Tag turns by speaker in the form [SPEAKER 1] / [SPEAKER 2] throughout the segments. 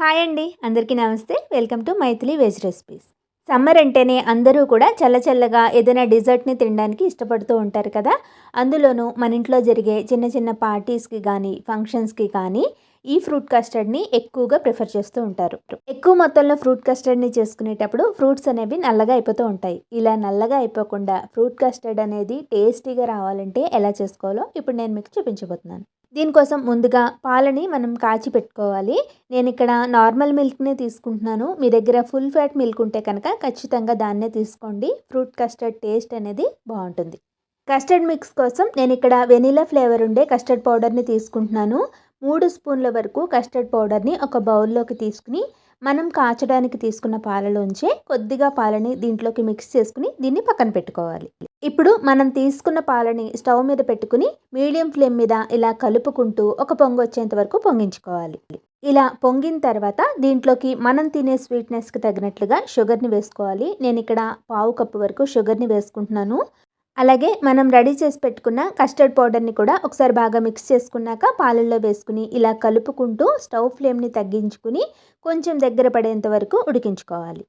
[SPEAKER 1] Hi అండి. అందరికీ నమస్తే. Welcome to Maithili veg recipes. Summer అంటేనే అందరూ కూడా చల్ల చల్లగా ఏదైనా డిజర్ట్ని తినడానికి ఇష్టపడుతూ ఉంటారు కదా. అందులోనూ మన ఇంట్లో జరిగే చిన్న చిన్న పార్టీస్కి కానీ ఫంక్షన్స్కి కానీ ఈ ఫ్రూట్ కస్టర్డ్ని ఎక్కువగా ప్రిఫర్ చేస్తూ ఉంటారు. ఎక్కువ మొత్తంలో ఫ్రూట్ కస్టర్డ్ని చేసుకునేటప్పుడు ఫ్రూట్స్ అనేవి నల్లగా అయిపోతూ ఉంటాయి. ఇలా నల్లగా అయిపోకుండా ఫ్రూట్ కస్టర్డ్ అనేది టేస్టీగా రావాలంటే ఎలా చేసుకోవాలో ఇప్పుడు నేను మీకు చూపించబోతున్నాను. దీనికోసం ముందుగా పాలని మనం కాచి పెట్టుకోవాలి. నేను ఇక్కడ నార్మల్ మిల్క్నే తీసుకుంటున్నాను. మీ దగ్గర ఫుల్ ఫ్యాట్ మిల్క్ ఉంటే కనుక ఖచ్చితంగా దాన్నే తీసుకోండి. ఫ్రూట్ కస్టర్డ్ టేస్ట్ అనేది బాగుంటుంది. కస్టర్డ్ మిక్స్ కోసం నేను ఇక్కడ వెనీలా ఫ్లేవర్ ఉండే కస్టర్డ్ పౌడర్ని తీసుకుంటున్నాను. మూడు స్పూన్ల వరకు కస్టర్డ్ పౌడర్ని ఒక బౌల్లోకి తీసుకుని మనం కాచడానికి తీసుకున్న పాలలోంచే కొద్దిగా పాలని దీంట్లోకి మిక్స్ చేసుకుని దీన్ని పక్కన పెట్టుకోవాలి. ఇప్పుడు మనం తీసుకున్న పాలని స్టవ్ మీద పెట్టుకుని మీడియం ఫ్లేమ్ మీద ఇలా కలుపుకుంటూ ఒక పొంగు వచ్చేంత వరకు పొంగించుకోవాలి. ఇలా పొంగిన తర్వాత దీంట్లోకి మనం తినే స్వీట్నెస్కి తగినట్లుగా షుగర్ని వేసుకోవాలి. నేను ఇక్కడ పావు కప్పు వరకు షుగర్ని వేసుకుంటున్నాను. అలాగే మనం రెడీ చేసి పెట్టుకున్న కస్టర్డ్ పౌడర్ని కూడా ఒకసారి బాగా మిక్స్ చేసుకున్నాక పాలల్లో వేసుకుని ఇలా కలుపుకుంటూ స్టవ్ ఫ్లేమ్ని తగ్గించుకుని కొంచెం దగ్గర పడేంత వరకు ఉడికించుకోవాలి.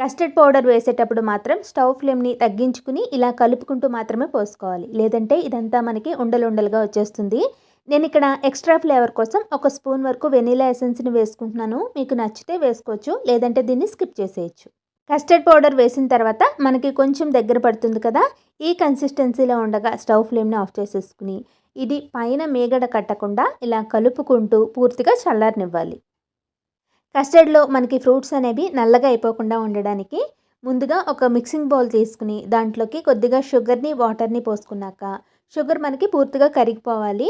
[SPEAKER 1] కస్టర్డ్ పౌడర్ వేసేటప్పుడు మాత్రం స్టవ్ ఫ్లేమ్ని తగ్గించుకుని ఇలా కలుపుకుంటూ మాత్రమే పోసుకోవాలి. లేదంటే ఇదంతా మనకి ఉండలు ఉండలుగా వచ్చేస్తుంది. నేను ఇక్కడ ఎక్స్ట్రా ఫ్లేవర్ కోసం ఒక స్పూన్ వరకు వెనీలా ఎసెన్స్ని వేసుకుంటున్నాను. మీకు నచ్చితే వేసుకోవచ్చు లేదంటే దీన్ని స్కిప్ చేసేయచ్చు. కస్టర్డ్ పౌడర్ వేసిన తర్వాత మనకి కొంచెం దగ్గర పడుతుంది కదా ఈ కన్సిస్టెన్సీలో ఉండగా స్టవ్ ఫ్లేమ్ని ఆఫ్ చేసేసుకుని ఇది పైన మేగడ కట్టకుండా ఇలా కలుపుకుంటూ పూర్తిగా చల్లారనివ్వాలి. కస్టర్డ్లో మనకి ఫ్రూట్స్ అనేవి నల్లగా అయిపోకుండా ఉండడానికి ముందుగా ఒక మిక్సింగ్ బౌల్ తీసుకుని దాంట్లోకి కొద్దిగా షుగర్ని వాటర్ని పోసుకున్నాక షుగర్ మనకి పూర్తిగా కరిగిపోవాలి.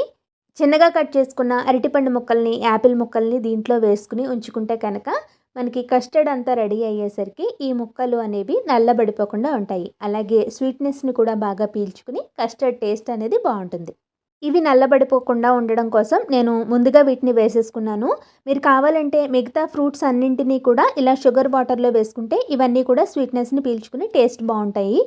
[SPEAKER 1] చిన్నగా కట్ చేసుకున్న అరటిపండు ముక్కల్ని యాపిల్ ముక్కల్ని దీంట్లో వేసుకుని ఉంచుకుంటే కనుక మనకి కస్టర్డ్ అంతా రెడీ అయ్యేసరికి ఈ ముక్కలు అనేవి నల్లబడిపోకుండా ఉంటాయి. అలాగే స్వీట్నెస్ని కూడా బాగా పీల్చుకుని కస్టర్డ్ టేస్ట్ అనేది బాగుంటుంది. ఇవి నల్లబడిపోకుండా ఉండడం కోసం నేను ముందుగా వీటిని వేసేసుకున్నాను. మీరు కావాలంటే మిగతా ఫ్రూట్స్ అన్నింటినీ కూడా ఇలా షుగర్ వాటర్లో వేసుకుంటే ఇవన్నీ కూడా స్వీట్నెస్ని పీల్చుకుని టేస్ట్ బాగుంటాయి.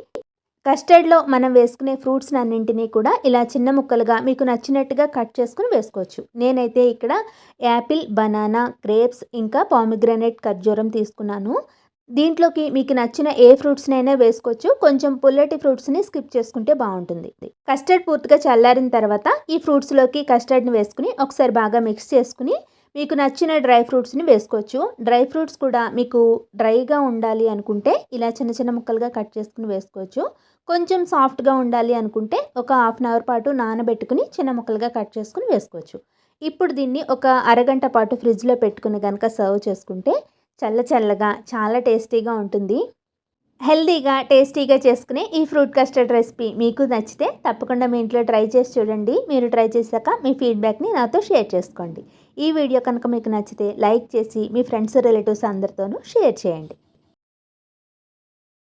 [SPEAKER 1] కస్టర్డ్లో మనం వేసుకునే ఫ్రూట్స్ అన్నింటినీ కూడా ఇలా చిన్న ముక్కలుగా మీకు నచ్చినట్టుగా కట్ చేసుకుని వేసుకోవచ్చు. నేనైతే ఇక్కడ యాపిల్ బనానా గ్రేప్స్ ఇంకా పామిగ్రానైట్ ఖర్జూరం తీసుకున్నాను. దీంట్లోకి మీకు నచ్చిన ఏ ఫ్రూట్స్నైనా వేసుకోవచ్చు. కొంచెం పుల్లటి ఫ్రూట్స్ని స్కిప్ చేసుకుంటే బాగుంటుంది. కస్టర్డ్ పూర్తిగా చల్లారిన తర్వాత ఈ ఫ్రూట్స్లోకి కస్టర్డ్ని వేసుకుని ఒకసారి బాగా మిక్స్ చేసుకుని మీకు నచ్చిన డ్రై ఫ్రూట్స్ని వేసుకోవచ్చు. డ్రై ఫ్రూట్స్ కూడా మీకు డ్రైగా ఉండాలి అనుకుంటే ఇలా చిన్న చిన్న ముక్కలుగా కట్ చేసుకుని వేసుకోవచ్చు. కొంచెం సాఫ్ట్గా ఉండాలి అనుకుంటే ఒక హాఫ్ అన్ అవర్ పాటు నానబెట్టుకుని చిన్న ముక్కలుగా కట్ చేసుకుని వేసుకోవచ్చు. ఇప్పుడు దీన్ని ఒక అరగంట పాటు ఫ్రిడ్జ్లో పెట్టుకుని కనుక సర్వ్ చేసుకుంటే చల్ల చల్లగా చాలా టేస్టీగా ఉంటుంది. హెల్తీగా టేస్టీగా చేసుకునే ఈ ఫ్రూట్ కస్టర్డ్ రెసిపీ మీకు నచ్చితే తప్పకుండా మీ ఇంట్లో ట్రై చేసి చూడండి. మీరు ట్రై చేశాక మీ ఫీడ్బ్యాక్ని నాతో షేర్ చేసుకోండి. ఈ వీడియో కనుక మీకు నచ్చితే లైక్ చేసి మీ ఫ్రెండ్స్ రిలేటివ్స్ అందరితోనూ షేర్ చేయండి.